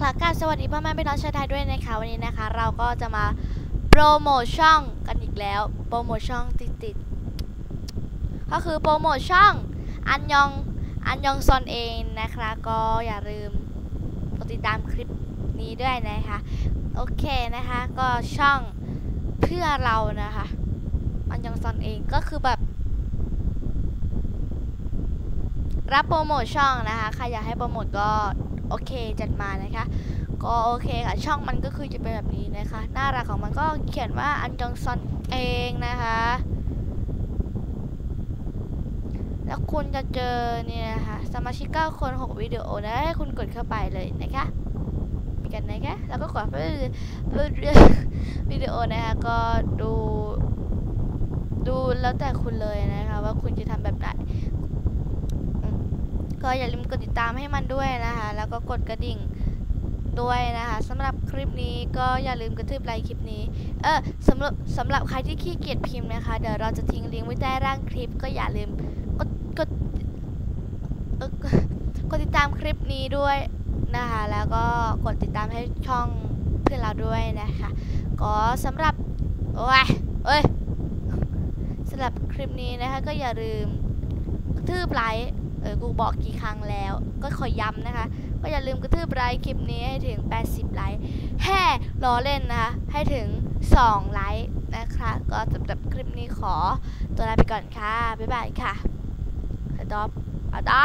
ครับกราบสวัสดีพ่อแม่พี่น้องชาวไทยด้วยนะคะ วันนี้นะคะ เราก็จะมาโปรโมทช่องกันอีกแล้ว โปรโมทช่องติดติดก็คือโปรโมทช่องอันยองอันยองซอนเองนะคะ ก็อย่าลืมกดติดตามคลิปนี้ด้วยนะคะ โอเคนะคะก็ช่องเพื่อเรานะคะ อันยองซอนเองก็คือแบบ รับโปรโมทช่องนะคะใครอยากให้โปรโมทก็โอเคจัดมานะคะ ก็โอเคค่ะช่องมันก็คือจะเป็นแบบนี้นะคะหน้ารักของมันก็เขียนว่าอันจงซอนเองนะคะ แล้วคุณจะเจอเนี่ยนะคะสมาชิก 9 คน 6 วิดีโอนะให้คุณกดเข้าไปเลยนะคะมีกันนะคะแล้วก็กดไปวิดีโอนะคะก็ดูดูแล้วแต่คุณเลยนะคะว่าคุณจะทำ ก็อย่าลืมกดติดตามให้มันด้วยนะคะ แล้วก็กดกระดิ่งด้วยนะคะสำหรับคลิปนี้ก็อย่าลืมกระทืบไลค์คลิปนี้ เออสำหรับสำหรับใครที่ขี้เกียจพิมพ์นะคะ เดี๋ยวเราจะทิ้งลิงก์ไว้ใต้ร่างคลิป ก็อย่าลืมกดกดกดติดตามคลิปนี้ด้วยนะคะ แล้วก็กดติดตามให้ช่องเพื่อนเราด้วยนะคะ ก็สำหรับโอ้ยเอ้ยสำหรับคลิปนี้นะคะก็อย่าลืมกระทืบไลค์ ออกูบอกกี่ครั้งแล้ว ก็ขอย้ำนะคะ ก็อย่าลืมกระทืบไลค์คลิปนี้ให้ถึง 80 ไลค์แฮ่ล้อเล่นนะคะ ให้ถึง 2 ไลค์นะคะ ก็สำหรับคลิปนี้ขอตัวลาไปก่อนค่ะ บ๊ายบายค่ะสต็อปอาดอ